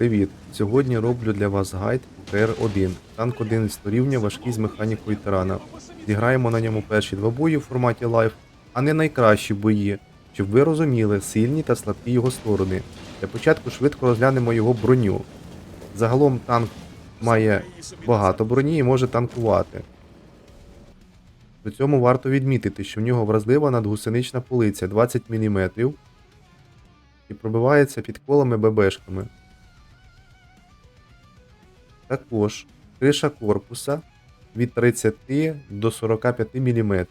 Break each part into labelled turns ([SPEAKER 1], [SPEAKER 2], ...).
[SPEAKER 1] Привіт! Сьогодні роблю для вас гайд КР-1. Танк 11 рівня важкий з механікою тирана. Зіграємо на ньому перші два бої в форматі лайв, а не найкращі бої, щоб ви розуміли сильні та слабкі його сторони. Для початку швидко розглянемо його броню. Загалом танк має багато броні і може танкувати. При цьому варто відмітити, що в нього вразлива надгусенична полиця 20 мм і пробивається під колами ББшками. Також криша корпуса від 30 до 45 мм.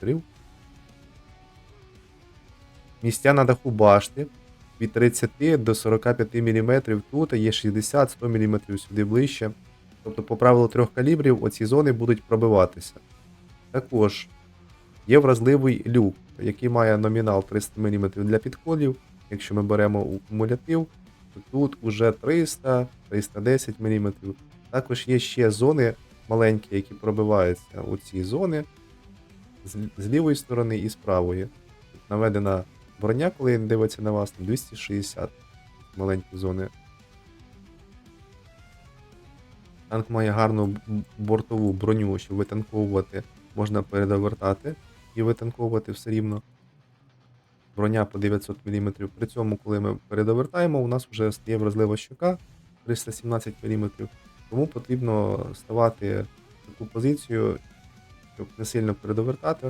[SPEAKER 1] Місця на даху башти від 30 до 45 мм тут, є 60-100 мм сюди ближче. Тобто, по правилу трьох калібрів оці зони будуть пробиватися. Також є вразливий люк, який має номінал 300 мм для підколів. Якщо ми беремо у кумулятив, то тут уже 300-310 мм. Також є ще зони маленькі, які пробиваються у ці зони з, лівої сторони і з правої. Тут наведена броня, коли він дивиться на вас, 260 маленькі зони. Танк має гарну бортову броню, щоб витанковувати, можна передовертати і витанковувати все рівно. Броня по 900 мм. При цьому, коли ми передовертаємо, у нас вже стає вразлива щока 317 мм. Тому потрібно ставати в таку позицію, щоб не сильно передовертати.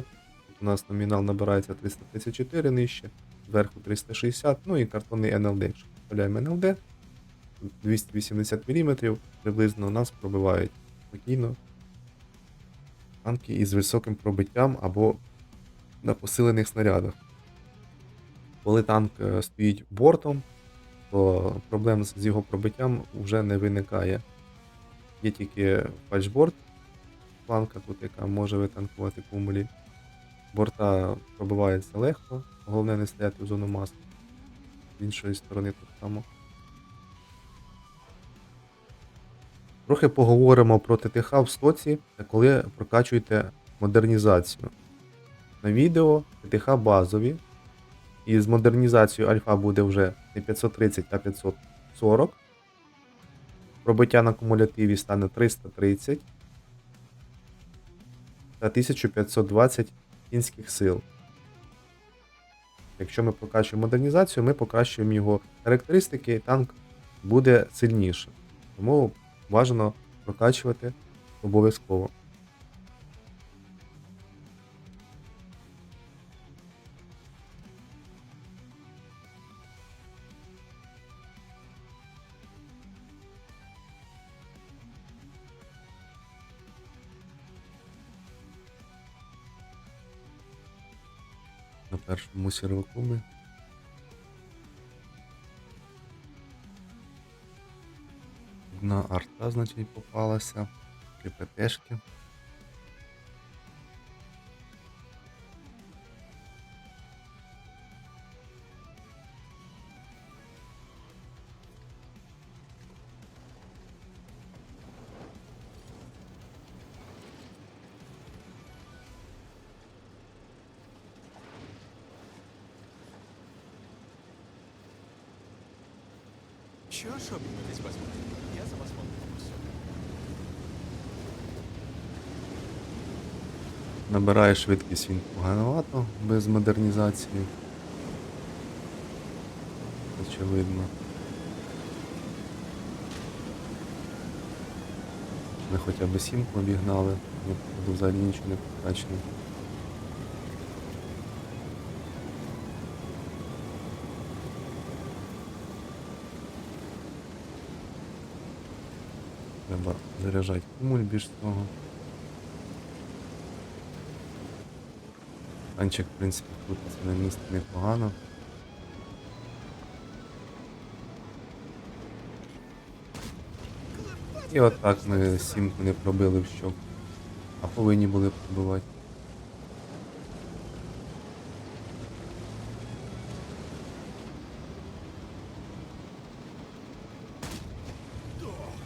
[SPEAKER 1] Тут у нас номінал набирається 334 нижче, зверху 360, ну і картонний NLD. Якщо вставляємо NLD, 280 мм приблизно нас пробивають спокійно. Танки із високим пробиттям або на посилених снарядах. Коли танк е, стоїть бортом, то проблем з його пробиттям вже не виникає. Є тільки фальшборд, планка тут, яка може витанкувати кумулі. Борта пробивається легко, головне не стояти в зону маски. З іншої сторони так само. Трохи поговоримо про ТТХ в стоці, та коли прокачуєте модернізацію. На відео ТТХ базові. І з модернізацією альфа буде вже не 530, а 540. Пробиття на кумулятиві стане 330 та 1520 кінських сил. Якщо ми прокачуємо модернізацію, ми покращуємо його характеристики, і танк буде сильнішим. Тому бажано прокачувати обов'язково. На серваку ми. Одна арта, значить, попалася. КПТшки.
[SPEAKER 2] Чего особенного здесь посмотрим? Я за вас. Всё.
[SPEAKER 1] Набирає швидкість він поганувато без модернізації. Очевидно. Ми хоча б сімку обігнали, взагалі нічого не потрачено. Треба заряджати кумуль більш того. Танчик, в принципі, крутиться на місці непогано. І от ми сімку не пробили в щоку, А повинні були пробивати.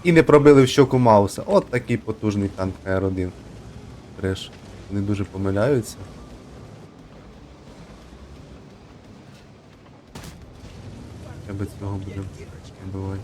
[SPEAKER 1] І не пробили в щоку Мауса. От такий потужний танк R1. Треш. Вони дуже помиляються. Би цього буде вбивати.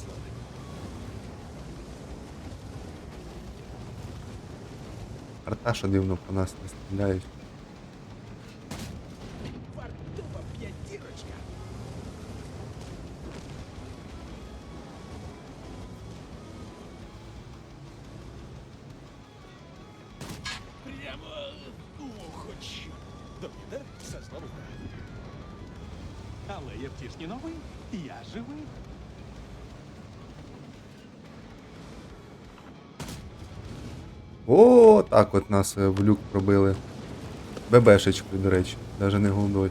[SPEAKER 2] Похмурий.
[SPEAKER 1] Арта, дивно по нас не стріляють. Так от нас е, в люк пробили. ББшечкою, до речі, навіть не голдой.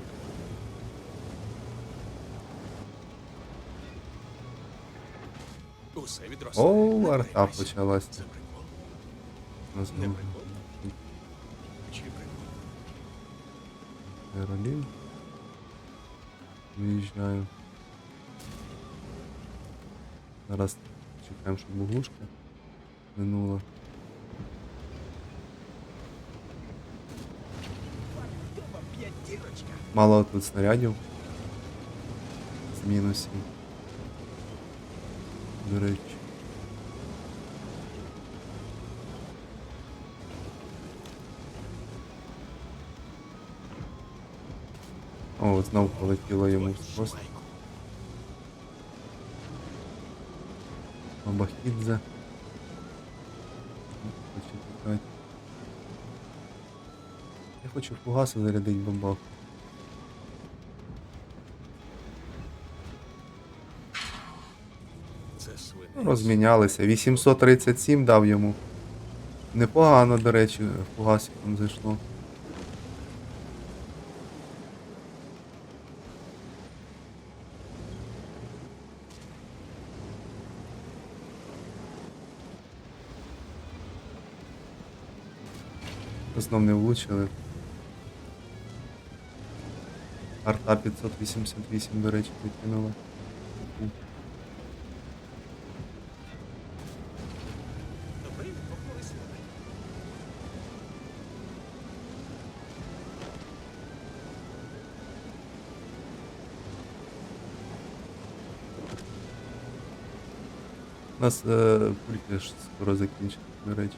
[SPEAKER 2] Усе відростає.
[SPEAKER 1] О, арта почалась.
[SPEAKER 2] Не прикол. Чи прикол?
[SPEAKER 1] Виїжджаю. Зараз чекаємо, щоб бугушка минула. Мало тут снарядів. З мінусів. До речі. О, от знов полетіло йому. Хочу тікати. Я хочу фугаси зарядити бабаху. Розмінялися. 837 дав йому. Непогано, до речі, фугасиком зайшло. Знов не влучили. Арта 588, до речі, викинула. У нас е, кульки ж скоро закінчать, до речі.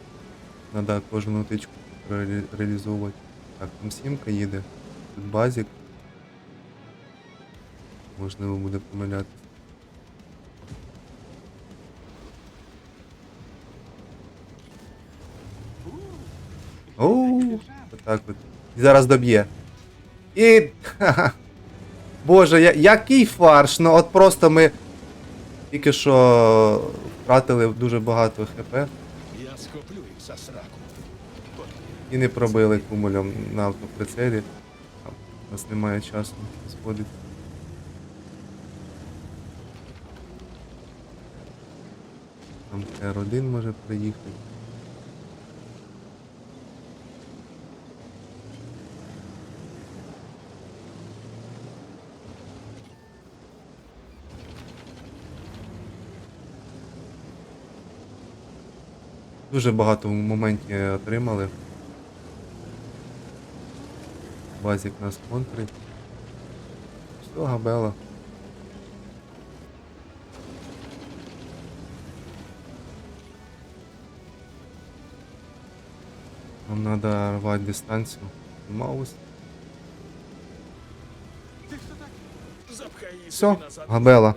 [SPEAKER 1] Треба кожну тичку ре- реалізовувати. Так, там сімка їде, тут базік. Можливо буде помилятися. Оу, отак от. І зараз доб'є. І. Ха-ха. Боже, я, який фарш! Ну от просто ми тільки що втратили дуже багато хп
[SPEAKER 2] Я схоплю їх за сраку.
[SPEAKER 1] І не пробили кумулем на автоприцелі. У нас немає часу сходити. Там р 1 може приїхати. Дуже багато в моменті отримали. Базік нас контрить. Все, габела. Нам надо рвати дистанцію. Маус. Все, габела.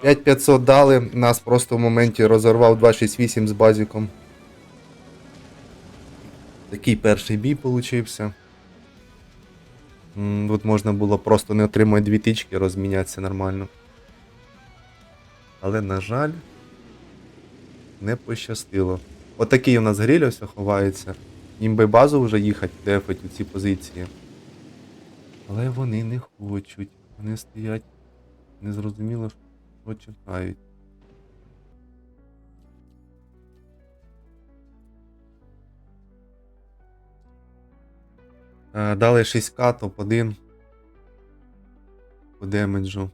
[SPEAKER 2] О, пропав.
[SPEAKER 1] 5500 дали, нас просто в моменті розорвав 268 з базіком. Такий перший бій получився. Тут можна було просто не отримати дві тички, розмінятися нормально. Але, на жаль, не пощастило. Отакий у нас гриль ось ховається. Їм би базу вже їхати, дефать у ці позиції. Але вони не хочуть. Вони стоять незрозуміло, що чекають. Е, Дали 6к, топ-1 по демеджу.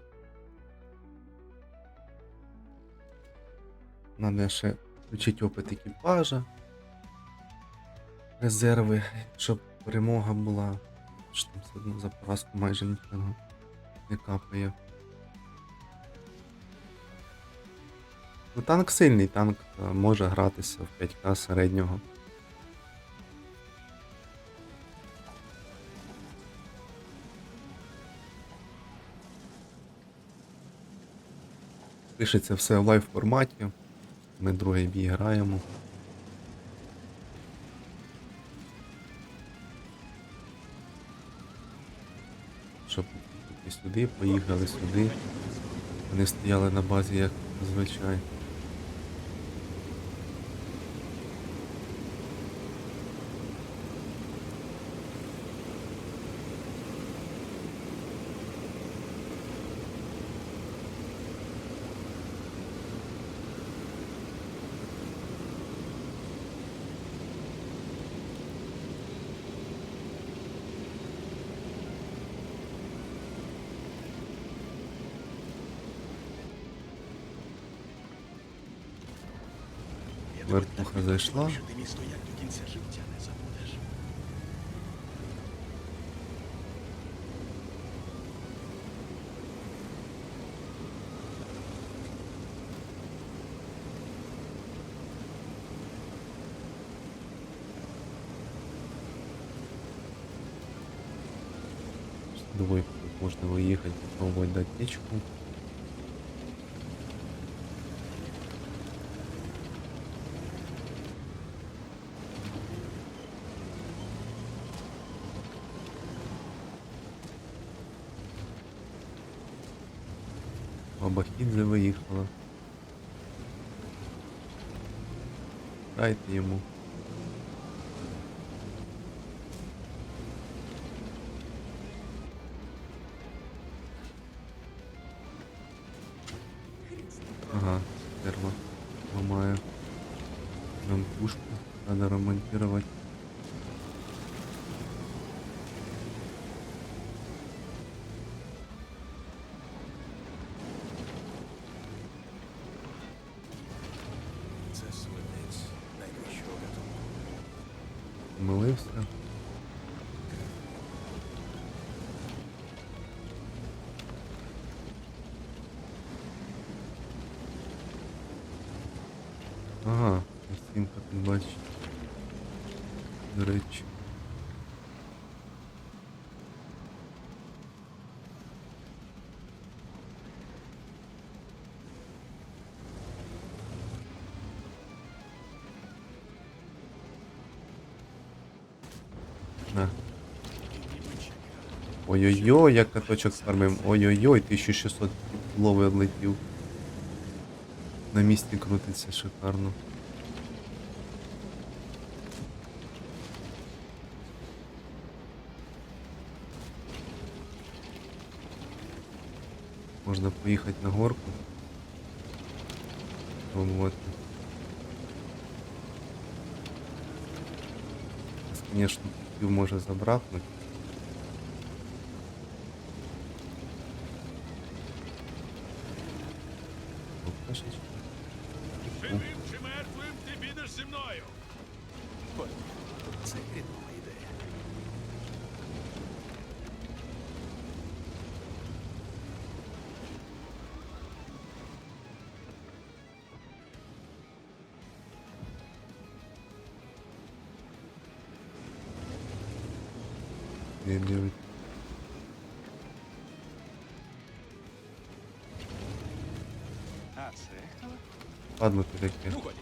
[SPEAKER 1] Надо ще включити опит екіпажа. Резерви, щоб перемога була. Що там все одно за поразку майже нічого не капає. Ну, танк сильний, танк е, може гратися в 5К середнього. Пишеться все в лайв форматі. Ми другий бій граємо. Щоб сюди, поїхали сюди. Вони стояли на базі, як зазвичай. Двойку тут можна виїхати, попробувати дати течку. Абахідзе виїхала. Дайте йому. Помилився. Ой-ой-ой, як каточок фармим. Ой-ой-ой, 1600 лови відлетів. На місці крутиться шикарно. Можна поїхати на горку. Пробувати. Пів може забракнути. Покажеш?
[SPEAKER 3] Живим чи мертвим ти підеш зі мною.
[SPEAKER 2] От, Це хрінова ідея.
[SPEAKER 1] Не дивить. Ладно, ти таке.
[SPEAKER 2] Годі.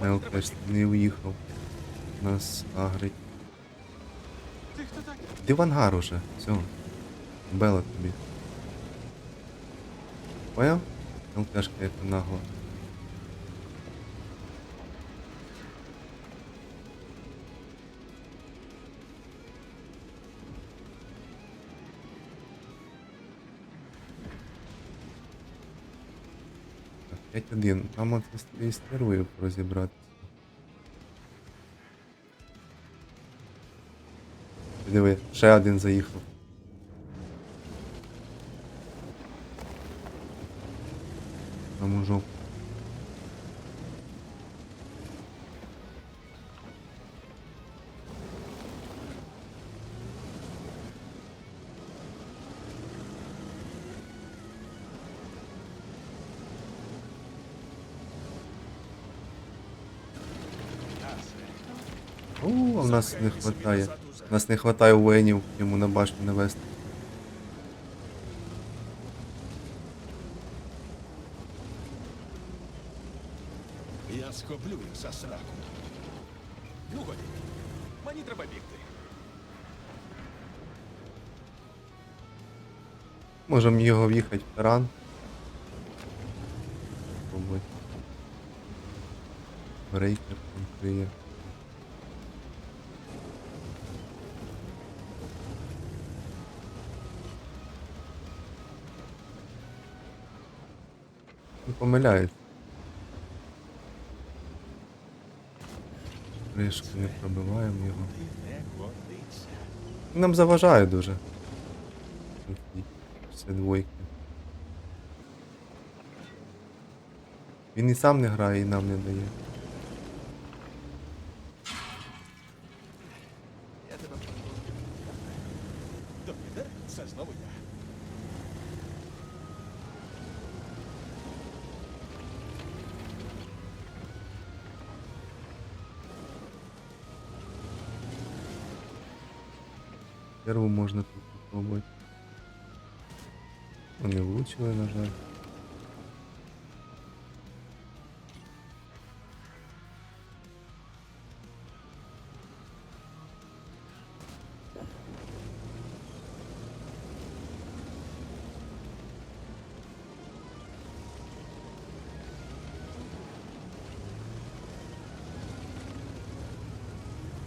[SPEAKER 1] Мел теж не уїхав. Нас агрить.
[SPEAKER 2] Ти
[SPEAKER 1] в ангар уже. Все. Бела тобі. Понял? ЛТшка это нагла. 5-1. Там от з стервою розібратися. Диви, ще один заїхав. В нас не хватає.
[SPEAKER 2] у
[SPEAKER 1] нас не хватає воїнів йому на башню навести.
[SPEAKER 2] Я схоплю їх за сраку. Ну, годі. Мені треба бігти.
[SPEAKER 1] Можемо його в'їхати в таран. Брейкер там криє. Не помиляється. Кришки не пробиваємо його. Нам заважає дуже. Все двойки. Він і сам не грає, і нам не дає. Перву можна тут попробувати. Вони влучили, на жаль.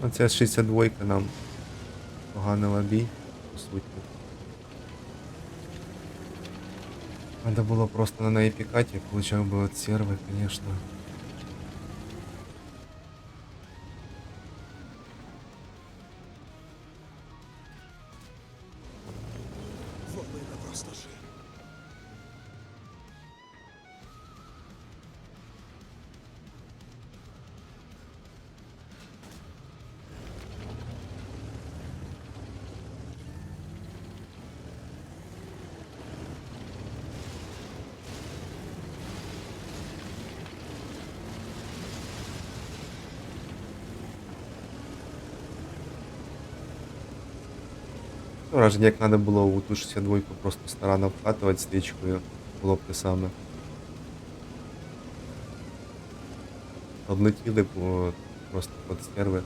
[SPEAKER 1] Оця 62 нам поганила бій, по суті. Надо було просто на неї пікати, я получав би от серви, конечно. Враження, як треба було у ту 62 просто старано вкатувати стрічкою, було б те саме. Облетіли б просто під стерви.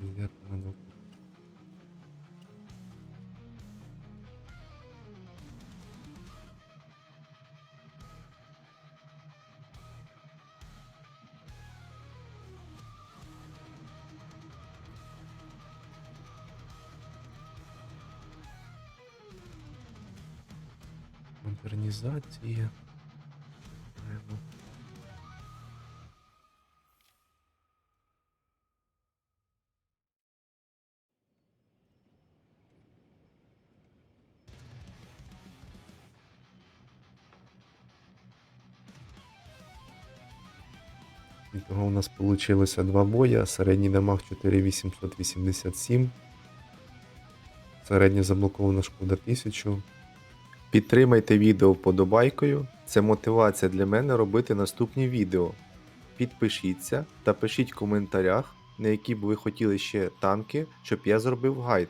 [SPEAKER 1] Наверно, надо І того у нас вийшло два боя. Середній дамаг 4887. Середня заблокована шкода 1000. Підтримайте відео вподобайкою. Це мотивація для мене робити наступні відео. Підпишіться та пишіть в коментарях, на які б ви хотіли ще танки, щоб я зробив гайд.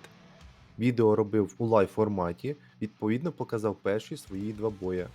[SPEAKER 1] Відео робив у лайв форматі, відповідно показав перші свої два боя.